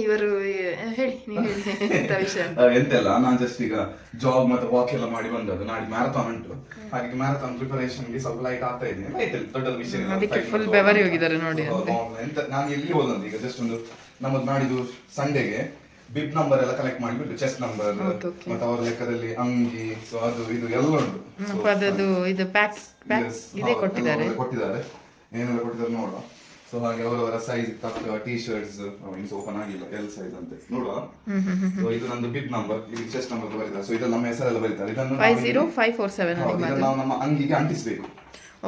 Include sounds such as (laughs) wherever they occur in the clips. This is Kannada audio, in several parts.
ಇವರು ಹೇಳಿ ನೀವು ಹೇಳಿ ಎಂತ ವಿಷಯ? (laughs) ಎಂತೆಲ್ಲ ನಾನು ಜಸ್ಟ್ ಈಗ ಜಾಬ್ ಮತ್ತೆ ವಾಕ್ ಎಲ್ಲ ಮಾಡಿ ಬಂದದ್ದು. ನಾಳೆ ಮ್ಯಾರಥಾನ್ ಉಂಟು. ಹಾಗೆ ಮ್ಯಾರಥಾನ್ ಪ್ರಿಪರೇಷನ್ಗೆ ಸ್ವಲ್ಪ ಲೈಟ್ ಆಗ್ತಾ ಇದ್ದೀನಿ ಲೈಟ್ ದೊಡ್ಡ ವಿಷಯ. ಅದಕ್ಕೆ minutes ಬೆವರಿ ಹೋಗಿದ್ದಾರೆ ನೋಡಿ ಎಂತ ನಾನು ಎಲ್ಲಿ ಹೋದಂತ ಈಗ? ಜಸ್ಟ್ ಒಂದು ನಮ್ಮದು ನಾಡಿದ್ದು ಸಂಡೆಗೆ ಬಿಪ್ ನಂಬರ್ ಎಲ್ಲ ಕಲೆಕ್ಟ್ ಮಾಡಿಬಿಟ್ಟು ಚೆಸ್ಟ್ ನಂಬರ್ ಮತ್ತೆ ಅವರ ಲೆಕ್ಕದಲ್ಲಿ ಅಂಗಿ ಸೊ ಅದು ಇದು ಎಲ್ಲ ಉಂಟು. ಅದದು ಇದು ಪ್ಯಾಕ್ ಪ್ಯಾಕ್ ಇದೇ ಕೊಟ್ಟಿದ್ದಾರೆ ಕೊಟ್ಟಿದ್ದಾರೆ. ಏನೆಲ್ಲ ಕೊಟ್ಟಿದ್ದಾರೆ ನೋಡುವ. ಸೊ ಹಾಗೆ ಅವರವರ ಸೈಜ್ ತಕ್ಕ ಟಿ ಶರ್ಟ್ಸ್ ಮೀನ್ಸ್ ಓಪನ್ ಆಗಿಲ್ಲ ಎಲ್ ಸೈಜ್ ಅಂತ. ನೋಡುವ? ಸೊ ಇದು ನಂದು ಬಿಗ್ ನಂಬರ್ ಇಲ್ಲಿ ಚೆಸ್ಟ್ ನಂಬರ್ ಬರೀತಾರೆ ಸೊ ಇದ್ರಲ್ಲಿ ನಮ್ಮ ಹೆಸರೆಲ್ಲ ಬರೀತಾರೆ. ಇದನ್ನು five zero five four seven ನಾವು ನಮ್ಮ ಅಂಗಿಗೆ ಅಂಟಿಸ್ಬೇಕು.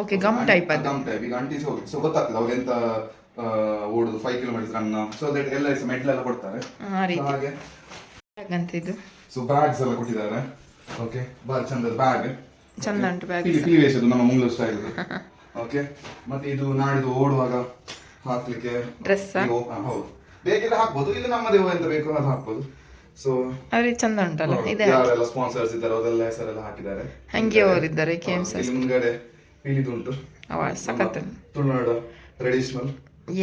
ಓಕೆ ಗಮ್ ಟೈಪ್ ಅದು. ಗಮ್ ಟೈಪ್ ಈಗ ಅಂಟಿಸಿ ಹೋಗಿ ಸೊ ಗೊತ್ತಾಗ್ತದೆ ಅವ್ರು ಎಂತ ಓಡೋದು five kilometre run so that ಎಲ್ಲ ಮೆಡಲ್ ಎಲ್ಲ ಕೊಡ್ತಾರೆ. ಆ ರೀತಿ ಹಾಗೆ. ಸೊ ಬ್ಯಾಗ್ಸ್ ಎಲ್ಲ ಕೊಟ್ಟಿದ್ದಾರೆ. ಓಕೆ ಬಾರಿ ಚಂದದ ಬ್ಯಾಗ್ ಚಂದ ಉಂಟು ಬ್ಯಾಗ್ ಟಿ ವಿ ಅದು ನಮ್ಮ ಮುಂಗ್ಳೂರು ಸ್ಟೈಲ್ (laughs) ಓಕೆ ಮತ್ತೆ ಇದು ನಾಡಿದ್ದು ಓಡುವಾಗ ಹಾಕ್ಲಿಕ್ಕೆ ಡ್ರೆಸ್ ಹೌದು. ಬೇಕಿದ್ರೆ ಹಾಕ್ಬೋದು. ಇಲ್ಲ ನಮ್ಮದೇ ಎಂತ ಬೇಕು ಅದು ಹಾಕ್ಬೋದು. ಸೊ ಅವ್ರಿಗೆ ಚಂದ ಉಂಟಲ್ಲ? ಇದೆ. ಯಾರೆಲ್ಲ ಸ್ಪಾನ್ಸರ್ಸ್ ಇದ್ದಾರೆ ಅದೆಲ್ಲ ಹೆಸರೆಲ್ಲ ಹಾಕಿದ್ದಾರೆ. ಹಂಗೆ ಅವರಿದ್ದಾರೆ ಕೆ ಎಂ ಇಲ್ಲಿ ಮುಂದ್ಗಡೆ ಪೀಲಿದುಂಟು ಅವ ಸಖತ್ ತುಳುನಾಡು ಟ್ರೆಡಿಷನಲ್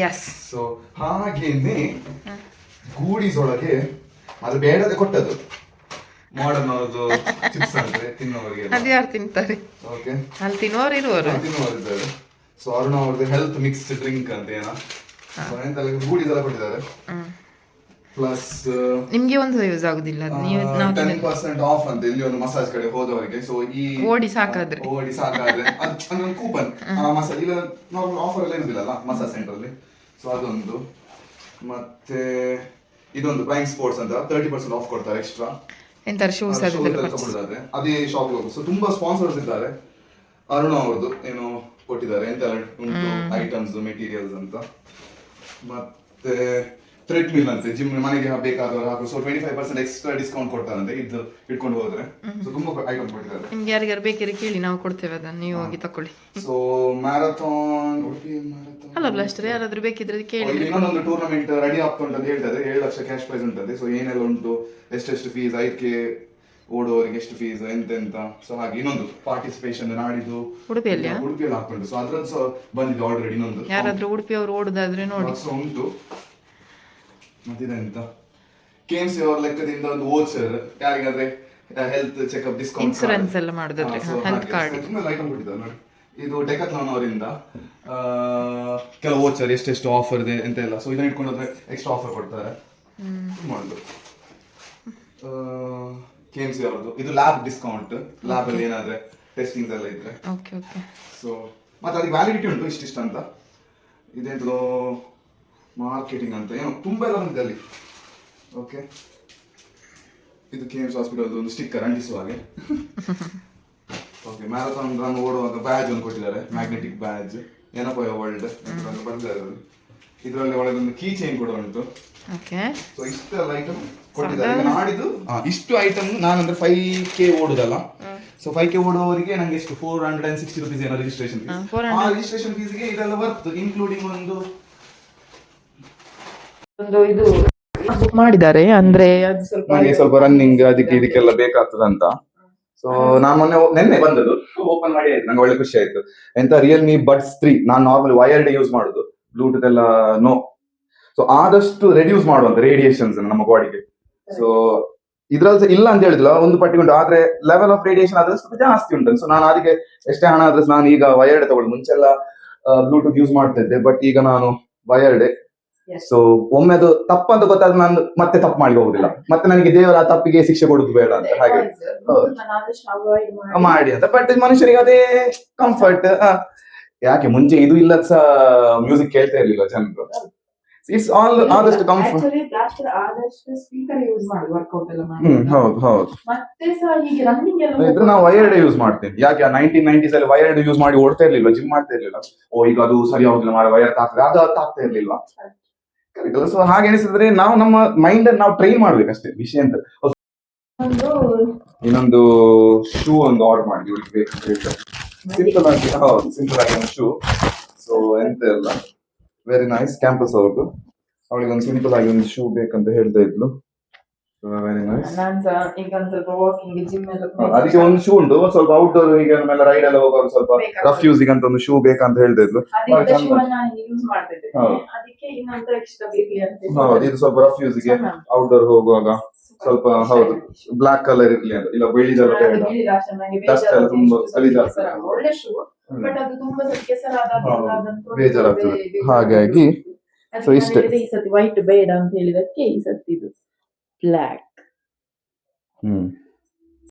ಎಸ್ ಸೊ ಹಾಗೇನೆ ಗೂಡಿಸೊಳಗೆ ಅದು ಬೇಡದೆ ಕೊಟ್ಟದ್ದು. ಮಾಡರ್ನ್ ಅವ್ರದ್ದು ಚಿಪ್ಸ್ ಅಂದ್ರೆ ತಿನ್ನೋರಿಗೆ ಅದು ಯಾರು ತಿಂತಾರೆ? ಓಕೆ ಅಲ್ಲಿ ತಿನ್ನುವವರು ಇರುವರು ತಿನ್ನುವರಿದ್ದಾರೆ ಸೊ ಅರುಣ ಅವ್ರದ್ದು ಹೆಲ್ತ್ ಮಿಕ್ಸ್ ಡ್ರಿಂಕ್ ಅಂತ ಏನೋ. ಎಂತೆಲ್ಲ ಗೂಡೀಸ್ ಕೊಟ್ಟಿದ್ದಾರೆ. ಪ್ಲಸ್ ನಿಮ್ಗೆ ಒಂದು ಯೂಸ್ ಆಗುದಿಲ್ಲ ನೀವು ಟೆನ್ ಪರ್ಸೆಂಟ್ ಆಫ್ ಅಂತ ಇಲ್ಲಿ ಒಂದು ಮಸಾಜ್ ಕಡೆ ಹೋದವರಿಗೆ. ಸೊ ಈ ಓಡಿ ಸಾಕಾದ್ರೆ. ಓಡಿ ಸಾಕಾದ್ರೆ. ಅದು ಅಂದ್ರೆ ಒಂದು ಕೂಪನ್ ಮಸಾಜ್ ಇಲ್ಲ ನಾರ್ಮಲ್ ಆಫರ್ ಎಲ್ಲ ಇರುದಿಲ್ಲಲ್ಲ ಮಸಾಜ್ ಸೆಂಟರ್ ಅಲ್ಲಿ. ಸೊ ಅದೊಂದು. ಮತ್ತೆ ಇದೊಂದು ಬ್ಯಾಂಕ್ ಸ್ಪೋರ್ಟ್ಸ್ ಅಂತ ತರ್ಟಿ ಪರ್ಸೆಂಟ್ ಆಫ್ ಕೊಡ್ತಾರೆ ಎಕ್ಸ್ಟ್ರಾ ಎಂತಾರು ಶೂಸ್. ಅದೇ ಶಾಪ್ ಸೊ ತುಂಬಾ ಸ್ಪಾನ್ಸರ್ಸ್ ಇದ್ದಾರೆ. ಅರುಣ ಅವ್ರದ್ದು ಏನೋ ಕೊಟ್ಟಿದ್ದಾರೆ. ಎಂತೆಲ್ಲ ಉಂಟು ಐಟಮ್ಸ್ ಮೆಟೀರಿಯಲ್ಸ್ ಅಂತ. ಮತ್ತೆ ಥ್ರೆಡ್ ಮಿಲ್ ಅಂತೆ ಜಿಮ್ ಮನೆಗೆ ಬೇಕಾದವರು ಹಾಕು so twenty five percent extra discount ಕೊಡ್ತಾರಂತೆ. ಇದು ಇಟ್ಕೊಂಡು ಹೋದ್ರೆ. ಸೊ ತುಂಬಾ ಐಟಮ್ ಕೊಟ್ಟಿದ್ದಾರೆ. ನಿಮ್ಗೆ ಯಾರಿಗಾರು ಬೇಕಿದ್ರೆ ಕೇಳಿ ನಾವು ಕೊಡ್ತೇವೆ ಅದನ್ನ. ನೀವು ಹೋಗಿ ತಕೊಳ್ಳಿ. ಸೊ ಮ್ಯಾರಥಾನ್ ಉಡುಪಿ ಮ್ಯಾರಥಾನ್ ಅಲ್ಲ ಬ್ಲಾಸ್ಟರ್ ಯಾರಾದ್ರೂ ಬೇಕಿದ್ರೆ ಕೇಳಿ. ಇನ್ನೊಂದು ಟೂರ್ನಮೆಂಟ್ ರೆಡಿ ಆಗ್ತುಂಟು ಅಂತ ಹೇಳ್ತಾರೆ. ಏಳು ಲಕ್ಷ ಕ್ಯಾಶ್ ಪ್ರೈಸ್ ಉಂಟಂತೆ. ಸೊ ಏನೆಲ್ಲ ಉಂಟು? ಎಷ್ಟೆಷ್ಟು ಫೀಸ್ ಐದಕ್ಕೆ ಓಡುವವರಿಗೆ ಎಷ್ಟು ಫೀಸ್ ಎಂತೆಂತ ಸೊ ಹಾಗೆ ಇನ್ನೊಂದು ಪಾರ್ಟಿಸಿಪೇಷನ್ ನಾಡಿದ್ದು. ಉಡುಪಿಯಲ್ಲಿ ಉಡುಪಿಯಲ್ಲಿ ಹಾಕೊಂಡು ಸೊ ಅದ್ರಲ್ಲಿ ಸೊ ಬಂದಿದೆ ಆಲ್ರೆಡಿ ಇನ್ನೊಂದು. ಯಾರಾದ್ರೂ ಉಡುಪಿಯವರು ಓಡುದಾದ್ರೆ ನೋಡಿ. ಸೊ ಉಂಟು. ಮತ್ತಿದೆಂತ? ಕೆ ಎಂ ಸಿ ಅವ್ರ ಲೆಕ್ಕದಿಂದ ಒಂದು ವೋಚರ್ ಯಾರಿಗಾದ್ರೆ ಹೆಲ್ತ್ ಚೆಕ್ಅಪ್ ಡಿಸ್ಕೌಂಟ್ ಇನ್ಸೂರೆನ್ಸ್ ಎಲ್ಲ ಮಾಡಿದ್ರೆ ಹೆಲ್ತ್ ಕಾರ್ಡ್ ತುಂಬಾ ಐಟಮ್ ಕೊಟ್ಟಿದ್ದಾರೆ ನೋಡಿ. ಇದು ಡೆಕತ್ಲಾನ್ ಅವರಿಂದ ಕೆಲವು ವೋಚರ್ ಎಷ್ಟೆಷ್ಟು ಆಫರ್ ಇದೆ ಅಂತ ಎಲ್ಲ. ಸೊ ಇದನ್ನ ಇಟ್ಕೊಂಡು ಹೋದ್ರೆ ಎಕ್ಸ್ಟ್ರಾ ಆಫರ್ ಕೊಡ್ತಾರೆ. ಮಾಡೋದು. ಕೆ ಎಂ ಸಿ ಅವ್ರದ್ದು. ಇದು ಲ್ಯಾಬ್ ಡಿಸ್ಕೌಂಟ್ ಲ್ಯಾಬ್ ಅಲ್ಲಿ ಏನಾದ್ರೆ ಟೆಸ್ಟಿಂಗ್ಸ್ ಎಲ್ಲ ಇದ್ರೆ. ಓಕೆ ಓಕೆ ಸೊ ಮತ್ತೆ ಅದಕ್ಕೆ ವ್ಯಾಲಿಡಿಟಿ ಉಂಟು ಇಷ್ಟಿಷ್ಟ ಅಂತ. ಇದೆಂತದೋ ಮಾರ್ಕೆಟಿಂಗ್ ಅಂತ. ಏನೋ ತುಂಬಾ ಎಲ್ಲ ಬಂದಿದೆ ಅಲ್ಲಿ. ಓಕೆ ಇದು ಕೆ ಎಂ ಸಿ ಹಾಸ್ಪಿಟಲ್ ಒಂದು ಸ್ಟಿಕ್ಕರ್ ಅಂಟಿಸುವ ಹಾಗೆ ಓಕೆ ಮ್ಯಾರಥಾನ್ ರನ್ ಓಡುವಾಗ ಬ್ಯಾಜ್ ಒಂದು ಕೊಟ್ಟಿದ್ದಾರೆ. ಮ್ಯಾಗ್ನೆಟಿಕ್ ಬ್ಯಾಜ್ ಏನಪ್ಪ ವರ್ಲ್ಡ್ ಬರ್ತಾರೆ ಇದರಲ್ಲಿ ಒಳಗೆ ಒಂದು ಕೀ ಚೈನ್ ಕೂಡ ಉಂಟು. ಸೊ ಇಷ್ಟೆಲ್ಲ ಐಟಮ್ ಕೊಟ್ಟಿದ್ದಾರೆ. ನಾಡಿದ್ದು ಇಷ್ಟು ಐಟಮ್ ನಾನಂದ್ರೆ ಫೈವ್ ಕೆ ಓಡುದಲ್ಲ. ಸೊ ಫೈವ್ ಕೆ ಓಡುವವರಿಗೆ ನಂಗೆ ಎಷ್ಟು? Four hundred and sixty rupees ಏನೋ ರಿಜಿಸ್ಟ್ರೇಷನ್ ಫೀಸ್ 400. ಆ ರಿಜಿಸ್ಟ್ರೇಷನ್ ಫೀಸ್ಗೆ ಇದೆಲ್ಲ ಬರ್ತು ಇನ್ಕ್ಲೂಡಿಂಗ್ ಒಂದು ಒಂದು ಇದು ಬುಕ್ ಮಾಡಿದ್ದಾರೆ ಅಂದ್ರೆ ಅದು ಸ್ವಲ್ಪ ನನಗೆ ಸ್ವಲ್ಪ ರನ್ನಿಂಗ್ ಅದಕ್ಕೆ ಇದಕ್ಕೆಲ್ಲ ಬೇಕಾಗ್ತದಂತ. ಸೊ ನಾನು ಮೊನ್ನೆ ನಿನ್ನೆ ಬಂದದ್ದು. ಓಪನ್ ಮಾಡಿ ಆಯ್ತು. ನಂಗೆ ಒಳ್ಳೆ ಖುಷಿ ಆಯ್ತು. ಎಂತ ರಿಯಲ್ಮಿ ಬಡ್ಸ್ ತ್ರೀ ನಾನು ನಾರ್ಮಲ್ ವೈರ್ಡ್ ಯೂಸ್ ಮಾಡುದು. ಬ್ಲೂಟೂತ್ ಎಲ್ಲ ನೋ ಸೊ ಆದಷ್ಟು ರೆಡ್ಯೂಸ್ ಮಾಡುವಂತ ರೇಡಿಯೇಷನ್ಸ್ ನಮ್ಮ ಬಾಡಿಗೆ ಸೊ ಇದ್ರಲ್ಲಿ ಸಹ ಇಲ್ಲ ಅಂತ ಹೇಳಿದಿಲ್ಲ ಒಂದು ಪಟ್ಟಿ ಉಂಟು. ಆದ್ರೆ ಲೆವೆಲ್ ಆಫ್ ರೇಡಿಯೇಷನ್ ಆದ್ರೆ ಸ್ವಲ್ಪ ಜಾಸ್ತಿ ಉಂಟು ಸೊ ನಾನು ಅದಕ್ಕೆ ಎಷ್ಟೇ ಹಣ ಆದ್ರೆ ನಾನು ಈಗ ವೈರ್ಡ್ ತಗೊಳ್ಳಿ. ಮುಂಚೆಲ್ಲ ಬ್ಲೂಟೂತ್ ಯೂಸ್ ಮಾಡ್ತಾ ಇದ್ದೆ ಬಟ್ ಈಗ ನಾನು ವೈರ್ಡ್ ಸೊ ಒಮ್ಮೆ ಅದು ತಪ್ಪಂತ ಗೊತ್ತಾದ್ರೆ ನಾನು ಮತ್ತೆ ತಪ್ಪು ಮಾಡಿ ಹೋಗುದಿಲ್ಲ. ಮತ್ತೆ ನನಗೆ ದೇವರ ಆ ತಪ್ಪಿಗೆ ಶಿಕ್ಷೆ ಕೊಡುದು ಬೇಡ ಅಂತ ಹಾಗೆ. ಮಾಡಿ. ಅಂತ. ಬಟ್ ಮನುಷ್ಯರಿಗೆ ಅದೇ ಕಂಫರ್ಟ್ ಯಾಕೆ ಮುಂಚೆ ಇದು ಇಲ್ಲ ಸಹ ಮ್ಯೂಸಿಕ್ ಕೇಳ್ತಾ ಇರ್ಲಿಲ್ಲ ಜನರು. ಇಟ್ಸ್ ಆಲ್ ಆದಷ್ಟು ಕಂಫರ್ಟ್ ಹೌದು ಹೌದು. ಇದ್ರೆ ನಾವು ವೈರ್ಡ್ ಯೂಸ್ ಮಾಡ್ತೇವೆ. ಯಾಕೆ ನೈನ್ಟೀನ್ ನೈನ್ಟೀಸ್ ಅಲ್ಲಿ ವೈರ್ಡ್ ಯೂಸ್ ಮಾಡಿ ಓಡ್ತಾ ಇರ್ಲಿಲ್ಲ ಜಿಮ್ ಮಾಡ್ತಾ ಇರ್ಲಿಲ್ಲ? ಓ ಈಗ ಅದು ಸರಿ ಹೋಗಿಲ್ಲ ಮಾರ ವೈರ್ ತಾಗ್ತದೆ. ಅದು ಅದು ತಾಗ್ತಾ ಇರ್ಲಿಲ್ಲ ಸೊ ಹಾಗೆ ಅನಿಸಿದ್ರೆ ನಾವು ನಮ್ಮ ಮೈಂಡ್ ನಾವು ಟ್ರೈನ್ ಮಾಡ್ಬೇಕಷ್ಟೇ ವಿಷಯ ಅಂತ. ಇನ್ನೊಂದು ಶೂ ಒಂದು ಆರ್ಡರ್ ಮಾಡಿ ಇವ್ರಿಗೆ ಬೇಕು ಸಿಂಪಲ್ ಆಗಿ ಹೌದು ಸಿಂಪಲ್ ಆಗಿ ಒಂದು ಶೂ ಸೊ ಎಂತ ಇಲ್ಲ. ವೆರಿ ನೈಸ್ ಕ್ಯಾಂಪಸ್ ಅವ್ರದ್ದು. ಅವಳಿಗೆ ಒಂದು ಸಿಂಪಲ್ ಆಗಿ ಒಂದು ಶೂ ಬೇಕಂತ ಹೇಳ್ತಾ ಇದ್ಲು. ವೆರಿ ನೈಸ್ ನಾನ್ ಸಹ ಈಗ ಒಂದ್ ಸ್ವಲ್ಪ ವಾಕಿಂಗ್ ಜಿಮ್ ಎಲ್ಲ ಅದಕ್ಕೆ ಒಂದು ಶೂ ಉಂಟು ಸ್ವಲ್ಪ ಔಟ್ಡೋರ್ ಈಗ ನಮ್ಮೆಲ್ಲ ರೈಡ್ ಎಲ್ಲ ಹೋಗುವಾಗ ಸ್ವಲ್ಪ. ರಫ್ ಯೂಸಿಗೆ ಅಂತ ಒಂದು ಶೂ ಬೇಕಂತ ಹೇಳ್ತಾ ಇದ್ಲು ಹೌದು. ಇದು ಸ್ವಲ್ಪ ರಫ್ ಯೂಸಿಗೆ ಔಟ್ ಔಟ್ಡೋರ್ ಹೋಗುವಾಗ ಸ್ವಲ್ಪ ಹೌದು ಬ್ಲಾಕ್ ಕಲರ್ ಇರ್ಲಿ ಅಂತ ಇಲ್ಲ ಬೆಳ್ಳಿದೆಲ್ಲ ಬೇಡ. Dust ಎಲ್ಲ ತುಂಬಾ ಗಲೀಜಾಗ್ತದೆ. ಬೇಜಾರಾಗ್ತದೆ. ಹಾಗಾಗಿ ಸೊ ಇಷ್ಟೇ. ಈ ಸತಿ ವೈಟ್ ಬೇಡ ಅಂತ ಹೇಳಿದಕ್ಕೆ ಈ ಸತಿ ಇದು. black. Hmm.